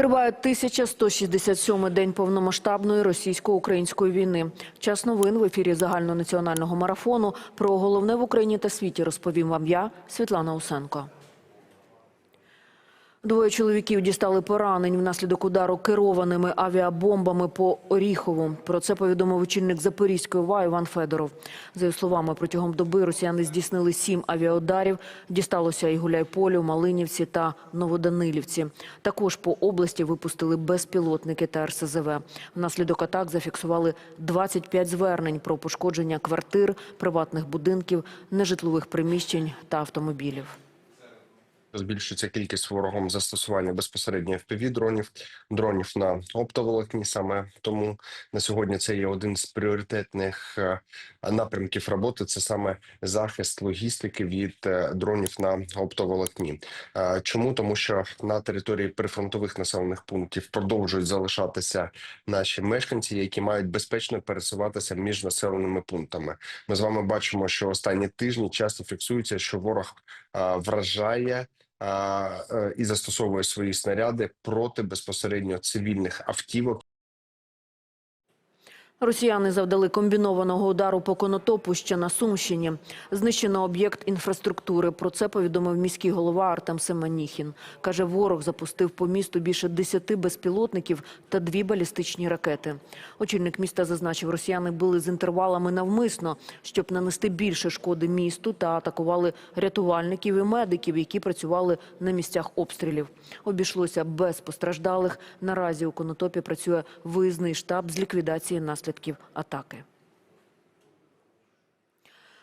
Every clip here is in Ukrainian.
Триває 1167-й день повномасштабної російсько-української війни. Час новин в ефірі загальнонаціонального марафону. Про головне в Україні та світі розповім вам я, Світлана Усенко. Двоє чоловіків дістали поранень внаслідок удару керованими авіабомбами по Оріхову. Про це повідомив очільник Запорізької ОВА Іван Федоров. За його словами, протягом доби росіяни здійснили сім авіаударів. Дісталося і Гуляйполю, Малинівці та Новоданилівці. Також по області випустили безпілотники та РСЗВ. Внаслідок атак зафіксували 25 звернень про пошкодження квартир, приватних будинків, нежитлових приміщень та автомобілів. Збільшується кількість ворогом застосування безпосередньо fpv дронів, дронів на оптоволокні. Саме тому на сьогодні це є один з пріоритетних е, напрямків роботи. Це саме захист логістики від е, дронів на оптоволокні. Е, Чому тому, що на території прифронтових населених пунктів продовжують залишатися наші мешканці, які мають безпечно пересуватися між населеними пунктами. Ми з вами бачимо, що останні тижні часто фіксується, що ворог вражає е, і застосовує свої снаряди проти безпосередньо цивільних автівок. Росіяни завдали комбінованого удару по конотопу ще на Сумщині. Знищено об'єкт інфраструктури. Про це повідомив міський голова Артем Семеніхін. Каже, ворог запустив по місту більше десяти безпілотників та дві балістичні ракети. Очільник міста зазначив, росіяни били з інтервалами навмисно, щоб нанести більше шкоди місту та атакували рятувальників і медиків, які працювали на місцях обстрілів. Обійшлося без постраждалих. Наразі у конотопі працює виїзний штаб з ліквідації наслідків атаки.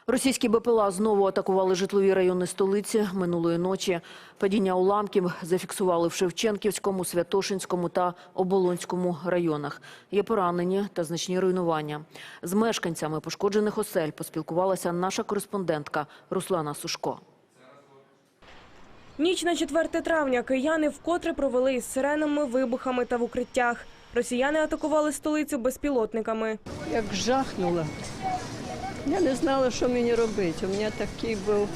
Російські БПЛА знову атакували житлові райони столиці минулої ночі. Падіння уламків зафіксували в Шевченківському, Святошинському та Оболонському районах. Є поранені та значні руйнування. З мешканцями пошкоджених осель поспілкувалася наша кореспондентка Руслана Сушко. Ніч на 4 травня кияни вкотре провели із сиренами, вибухами та в укриттях. Росіяни атакували столицю безпілотниками. як жахнула. Я не знала, що мені робити. У мене такий був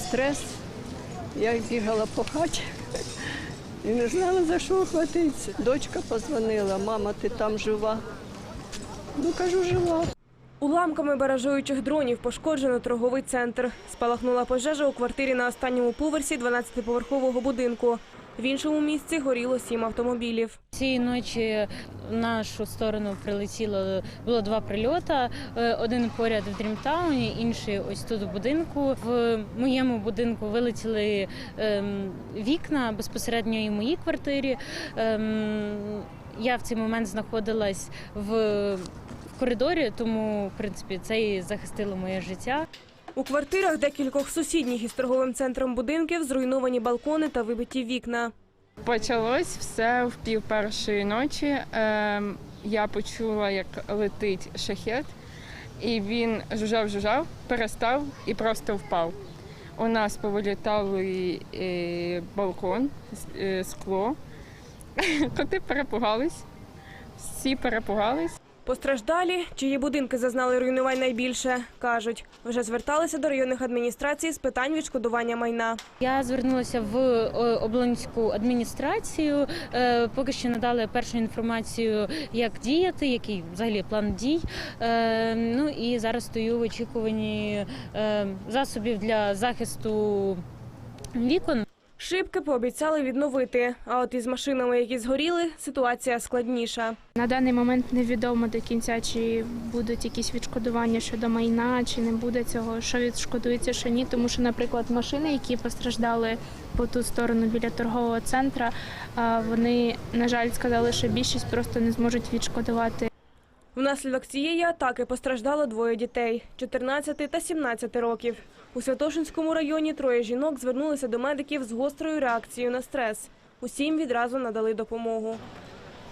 стрес. Я бігала по хаті і не знала, за що хватитися. Дочка позвонила, мама, ти там жива. Ну, кажу, жива. Уламками баражуючих дронів пошкоджено торговий центр. Спалахнула пожежа у квартирі на останньому поверсі 12-поверхового будинку. В іншому місці горіло сім автомобілів. Цієї ночі в нашу сторону прилетіло було два прильоти. Е, Один поряд в Дрімтауні, інший ось тут у будинку. В моєму будинку вилетіли ем, вікна безпосередньо і в моїй квартирі. Ем, я в цей момент знаходилась в, коридорі, тому в принципі це і захистило моє життя. У квартирах декількох сусідніх із торговим центром будинків зруйновані балкони та вибиті вікна. Почалось все в пів першої ночі. Ем, я почула, як летить шахет, і він жужжав-жужжав, перестав і просто впав. У нас повилітали е, балкон, е, скло. Коти перепугались, всі перепугались. Постраждалі, чиї будинки зазнали руйнувань найбільше, кажуть, вже зверталися до районних адміністрацій з питань відшкодування майна. Я звернулася в е, Облонську адміністрацію. Е, Поки що надали першу інформацію, як діяти, який взагалі план дій. Е, Ну і зараз стою в очікуванні засобів для захисту вікон. Шибки пообіцяли відновити. А от із машинами, які згоріли, ситуація складніша. На даний момент невідомо до кінця, чи будуть якісь відшкодування щодо майна, чи не буде цього, що відшкодується, що ні. Тому що, наприклад, машини, які постраждали по ту сторону біля торгового центра, а, вони, на жаль, сказали, що більшість просто не зможуть відшкодувати. Внаслідок цієї атаки постраждало двоє дітей – 14 та 17 років. У Святошинському районі троє жінок звернулися до медиків з гострою реакцією на стрес. Усім відразу надали допомогу.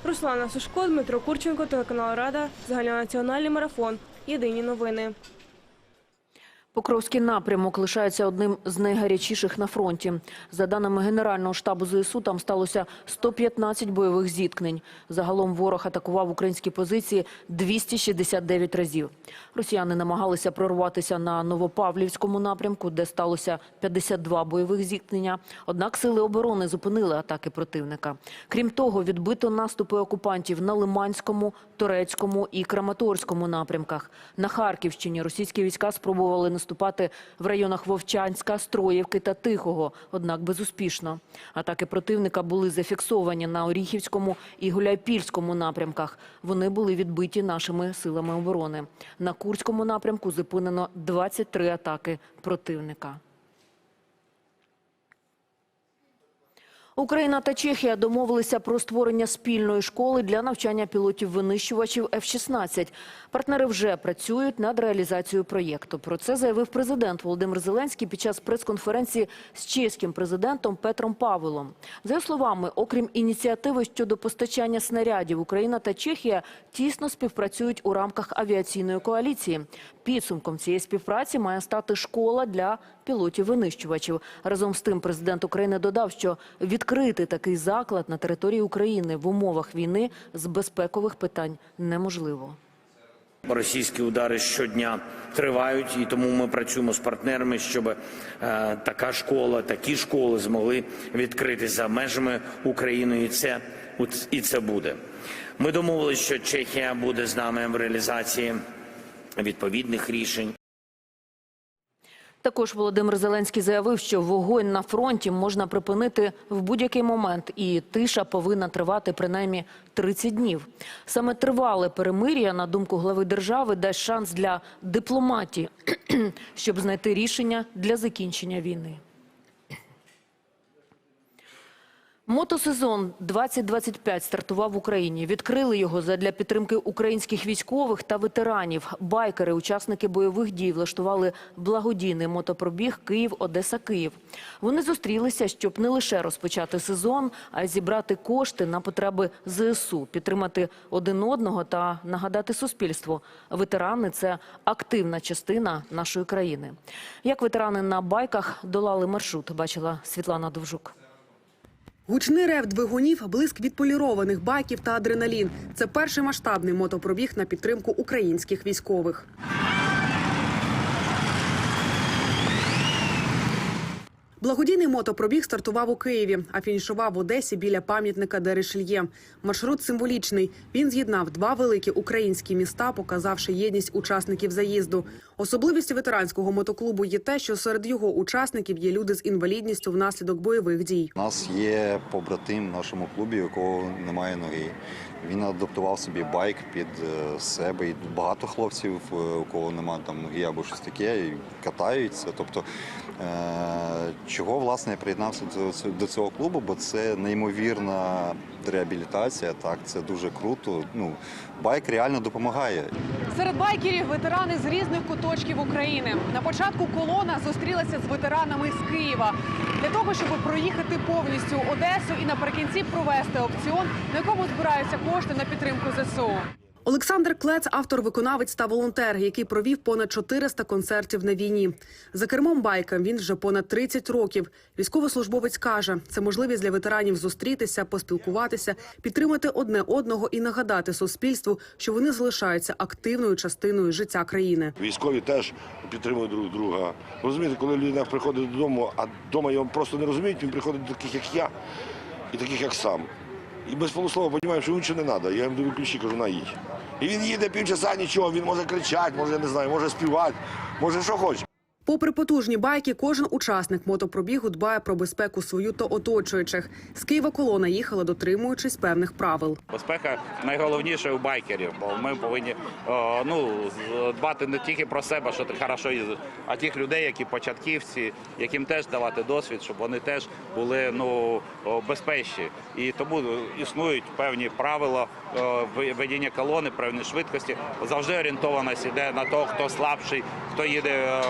Руслана Сушко, Дмитро Курченко, телеканал Рада, загальнонаціональний марафон. Єдині новини. Покровський напрямок лишається одним з найгарячіших на фронті. За даними Генерального штабу ЗСУ, там сталося 115 бойових зіткнень. Загалом ворог атакував українські позиції 269 разів. Росіяни намагалися прорватися на Новопавлівському напрямку, де сталося 52 бойових зіткнення. Однак сили оборони зупинили атаки противника. Крім того, відбито наступи окупантів на Лиманському, Торецькому і Краматорському напрямках. На Харківщині російські війська спробували наступати в районах Вовчанська, Строївки та Тихого, однак безуспішно. Атаки противника були зафіксовані на Оріхівському і Гуляйпільському напрямках. Вони були відбиті нашими силами оборони. На Курському напрямку зупинено 23 атаки противника. Україна та Чехія домовилися про створення спільної школи для навчання пілотів-винищувачів F-16. Партнери вже працюють над реалізацією проєкту. Про це заявив президент Володимир Зеленський під час прес-конференції з чеським президентом Петром Павелом. За його словами, окрім ініціативи щодо постачання снарядів, Україна та Чехія тісно співпрацюють у рамках авіаційної коаліції. Підсумком цієї співпраці має стати школа для пілотів-винищувачів. Разом з тим, президент України додав, що відкрити такий заклад на території України в умовах війни з безпекових питань неможливо. Російські удари щодня тривають, і тому ми працюємо з партнерами, щоб е, така школа, такі школи змогли відкрити за межами України, і це і це буде. Ми домовилися, що Чехія буде з нами в реалізації відповідних рішень. Також Володимир Зеленський заявив, що вогонь на фронті можна припинити в будь-який момент, і тиша повинна тривати принаймні 30 днів. Саме тривале перемир'я, на думку глави держави, дасть шанс для дипломатії, щоб знайти рішення для закінчення війни. Мотосезон 2025 стартував в Україні. Відкрили його задля підтримки українських військових та ветеранів. Байкери, учасники бойових дій, влаштували благодійний мотопробіг Київ-Одеса-Київ. Вони зустрілися, щоб не лише розпочати сезон, а й зібрати кошти на потреби ЗСУ, підтримати один одного та нагадати суспільству. Ветерани – це активна частина нашої країни. Як ветерани на байках долали маршрут, бачила Світлана Довжук. Гучний рев двигунів, блиск відполірованих байків та адреналін. Це перший масштабний мотопробіг на підтримку українських військових. Благодійний мотопробіг стартував у Києві, а фінішував в Одесі біля пам'ятника Дерешельє. Маршрут символічний. Він з'єднав два великі українські міста, показавши єдність учасників заїзду. Особливістю ветеранського мотоклубу є те, що серед його учасників є люди з інвалідністю внаслідок бойових дій. У нас є побратим в нашому клубі, у якого немає ноги. Він адаптував собі байк під е, себе. І багато хлопців, е, у кого немає там ноги або щось таке, катаються. Тобто, чого власне я приєднався до цього- клубу, бо це неймовірна реабілітація. Так, це дуже круто. Ну, байк реально допомагає. Серед байкерів ветерани з різних куточків України. На початку колона зустрілася з ветеранами з Києва для того, щоб проїхати повністю Одесу і наприкінці провести аукціон, на якому збираються кошти на підтримку ЗСУ. Олександр Клец, автор, виконавець та волонтер, який провів понад 400 концертів на війні. За кермом байка він вже понад 30 років. Військовослужбовець каже, це можливість для ветеранів зустрітися, поспілкуватися, підтримати одне одного і нагадати суспільству, що вони залишаються активною частиною життя країни. Військові теж підтримують друг друга. Розумієте, коли людина приходить додому, а вдома його просто не розуміють, він приходить до таких, як я, і таких, як сам. І без полуслова розуміємо, що нічого не треба. Я йому даю ключі, кажу, на. І він їде півчаса, нічого, він може кричати, може, я не знаю, може співати, може що хоче. Попри потужні байки, кожен учасник мотопробігу дбає про безпеку свою та оточуючих. З Києва колона їхала, дотримуючись певних правил. Безпека найголовніше у байкерів, бо ми повинні ну, дбати не тільки про себе, що ти хорошо їздиш, а тих людей, які початківці, яким теж давати досвід, щоб вони теж були ну, безпечні. І тому існують певні правила ведення колони, певні швидкості. Завжди орієнтованість іде на того, хто слабший, хто їде е,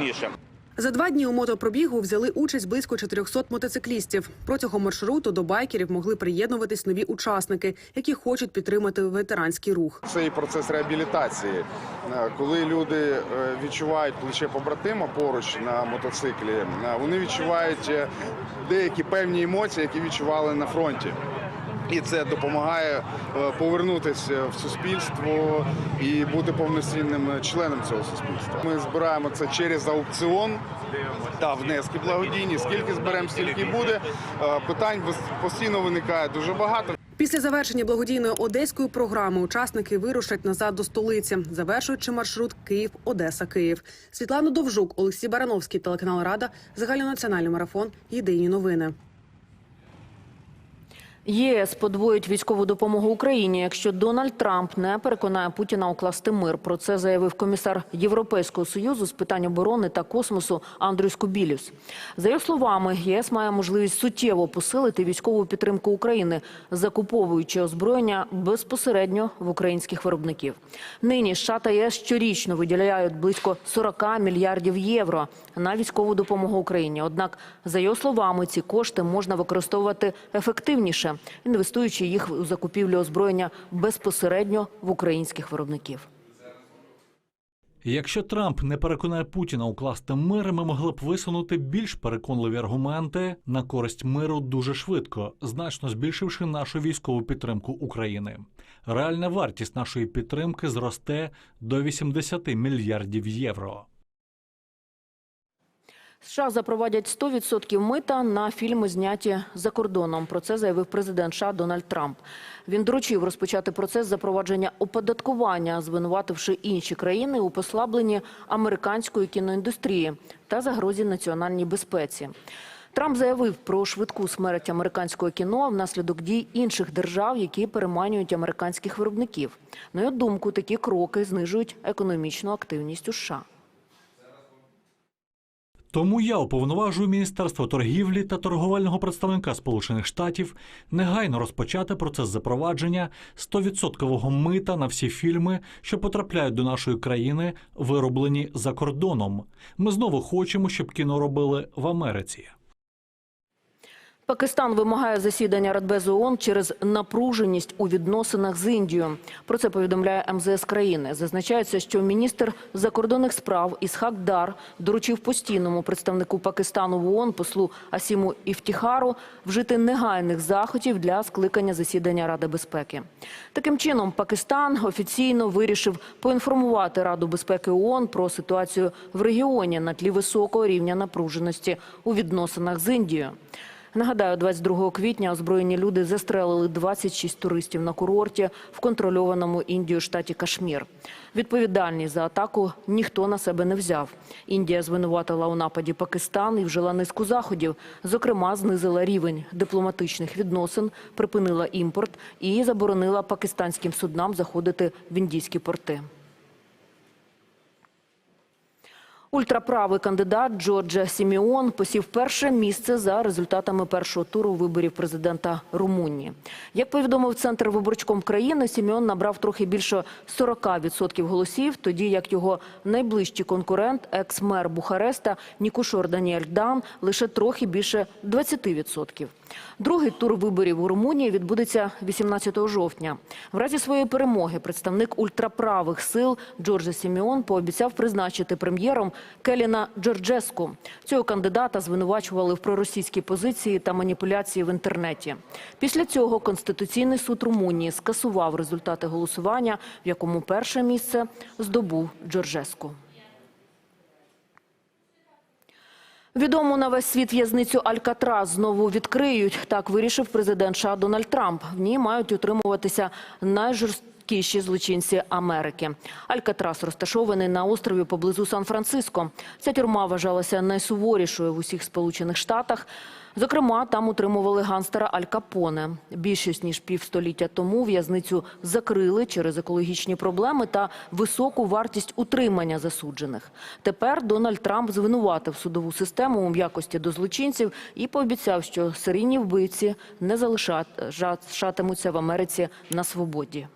вільніше. За два дні у мотопробігу взяли участь близько 400 мотоциклістів. Протягом маршруту до байкерів могли приєднуватись нові учасники, які хочуть підтримати ветеранський рух. Це і процес реабілітації, Е, коли люди е, відчувають плече побратима поруч на мотоциклі, е, вони відчувають деякі певні емоції, які відчували на фронті. І це допомагає е, повернутися в суспільство і бути повноцінним членом цього суспільства. Ми збираємо це через аукціон та внески благодійні. Скільки зберемо, стільки буде. Е, Питань постійно виникає дуже багато. Після завершення благодійної одеської програми учасники вирушать назад до столиці, завершуючи маршрут Київ, Одеса, Київ. Світлана Довжук, Олексій Барановський, телеканал Рада, загальнонаціональний марафон. Єдині новини. ЄС подвоїть військову допомогу Україні, якщо Дональд Трамп не переконає Путіна укласти мир. Про це заявив комісар Європейського союзу з питань оборони та космосу Андрюс Кубілюс. За його словами, ЄС має можливість суттєво посилити військову підтримку України, закуповуючи озброєння безпосередньо в українських виробників. Нині США та ЄС щорічно виділяють близько 40 мільярдів євро на військову допомогу Україні. Однак, за його словами, ці кошти можна використовувати ефективніше, інвестуючи їх у закупівлю озброєння безпосередньо в українських виробників. Якщо Трамп не переконає Путіна укласти мир, ми могли б висунути більш переконливі аргументи на користь миру дуже швидко, значно збільшивши нашу військову підтримку України. Реальна вартість нашої підтримки зросте до 80 мільярдів євро. США запровадять 100% мита на фільми, зняті за кордоном. Про це заявив президент США Дональд Трамп. Він доручив розпочати процес запровадження оподаткування, звинувативши інші країни у послабленні американської кіноіндустрії та загрозі національній безпеці. Трамп заявив про швидку смерть американського кіно внаслідок дій інших держав, які переманюють американських виробників. На його думку, такі кроки знижують економічну активність у США. Тому я уповноважую Міністерство торгівлі та торговельного представника Сполучених Штатів негайно розпочати процес запровадження 100% мита на всі фільми, що потрапляють до нашої країни, вироблені за кордоном. Ми знову хочемо, щоб кіно робили в Америці. Пакистан вимагає засідання Радбезу ООН через напруженість у відносинах з Індією. Про це повідомляє МЗС країни. Зазначається, що міністр закордонних справ Ісхак Дар доручив постійному представнику Пакистану в ООН послу Асіму Іфтіхару вжити негайних заходів для скликання засідання Ради безпеки. Таким чином, Пакистан офіційно вирішив поінформувати Раду безпеки ООН про ситуацію в регіоні на тлі високого рівня напруженості у відносинах з Індією. Нагадаю, 22 квітня озброєні люди застрелили 26 туристів на курорті в контрольованому Індією штаті Кашмір. Відповідальність за атаку ніхто на себе не взяв. Індія звинуватила у нападі Пакистан і вжила низку заходів. Зокрема, знизила рівень дипломатичних відносин, припинила імпорт і заборонила пакистанським суднам заходити в індійські порти. Ультраправий кандидат Джорджа Сіміон посів перше місце за результатами першого туру виборів президента Румунії. Як повідомив центр виборчком країни, Сіміон набрав трохи більше 40% голосів, тоді як його найближчий конкурент, екс-мер Бухареста Нікушор Даніель Дан, лише трохи більше 20%. Другий тур виборів у Румунії відбудеться 18 жовтня. В разі своєї перемоги представник ультраправих сил Джорджа Сіміон пообіцяв призначити прем'єром Келіна Джорджеску. Цього кандидата звинувачували в проросійській позиції та маніпуляції в інтернеті. Після цього Конституційний суд Румунії скасував результати голосування, в якому перше місце здобув Джорджеску. Відому на весь світ в'язницю Алькатрас знову відкриють. Так вирішив президент США Дональд Трамп. В ній мають утримуватися найжорсткіші злочинці Америки. Алькатрас розташований на острові поблизу Сан-Франциско. Ця тюрма вважалася найсуворішою в усіх Сполучених Штатах. Зокрема, там утримували ганстера Аль Капоне. Більшість ніж півстоліття тому в'язницю закрили через екологічні проблеми та високу вартість утримання засуджених. Тепер Дональд Трамп звинуватив судову систему у м'якості до злочинців і пообіцяв, що серійні вбивці не залишатимуться в Америці на свободі.